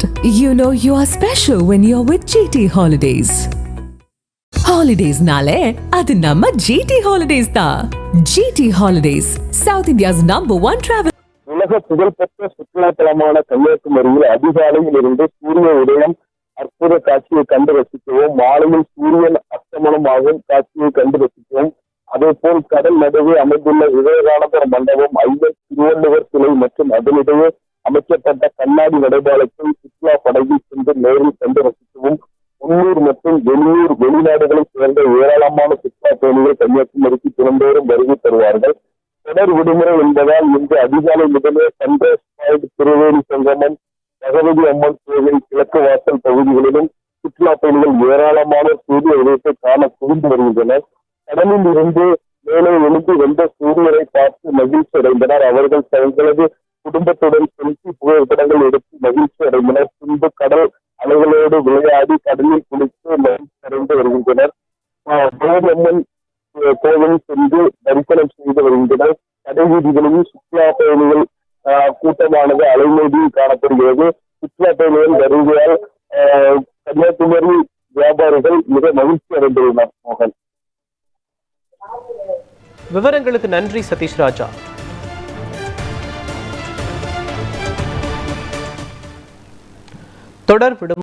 You know you are special when you're with GT Holidays. Holidays nale, அது நம்ம GT Holidays தான். GT Holidays, South India's number one travel உலக புகழ்பெற்ற சுற்றுலா தலமான கன்னியாகுமரியில் அதிகாலையில் இருந்து சூரிய உதயம் அற்புத காட்சியை கண்டு ரசிக்கவும் மாலையில் சூரியன் அஸ்தமனமாகும் காட்சியை கண்டு ரசிக்கவும் அதே போல் கடல் நடுவே அமைந்துள்ள விவேகானந்தர் மண்டபம் ஐயர் திருவள்ளுவர் சிலை மற்றும் அதனிடையே அமைக்கப்பட்ட கண்ணாடி நடைபாலத்தை சுற்றுலா படகில் சென்று நேரில் கண்டு ரசிக்கவும் உள்ளூர் மற்றும் வெளியூர் வெளிநாடுகளை சேர்ந்த ஏராளமான சுற்றுலா பயணிகள் கன்னியாகுமரிக்கு தினந்தோறும் வருகை தருவார்கள். தொடர் விடுமுறை என்பதால் இன்று அதிகாலை முதலே சந்தோஷ் பாயிண்ட் திருவேணி சங்கமம் பகவதி அம்மன் கோவில் கிழக்கு வாசல் பகுதிகளிலும் சுற்றுலா பயணிகள் ஏராளமான சூரிய உதயத்தை காண குவிந்து வருகின்றனர். கடலில் இருந்து மேலே எழுந்து வந்த சூரியனை பார்த்து மகிழ்ச்சி அடைந்தனர் அவர்கள் தங்களது குடும்பத்துடன் செல்ஃபி புகைப்படங்கள் எடுத்து மகிழ்ச்சி அடைந்தனர். பின்பு கடல் அலைகளோடு விளையாடி கடலில் குளித்து மகிழ்ச்சி அடைந்து வருகின்றனர். கோவில் சென்று தரிசனம் செய்து வருகின்றனர். கடை சுற்றுலா பயணிகள் ஆஹ், கூட்டமானது அலைமோதி காணப்படுகிறது. சுற்றுலா பயணிகள் வருகையால் ஆஹ், கன்னியாகுமரி வியாபாரிகள் மிக மகிழ்ச்சி அடைந்துள்ளனர். மோகன். விவரங்களுக்கு நன்றி சதீஷ் ராஜா. தொடர்புடும்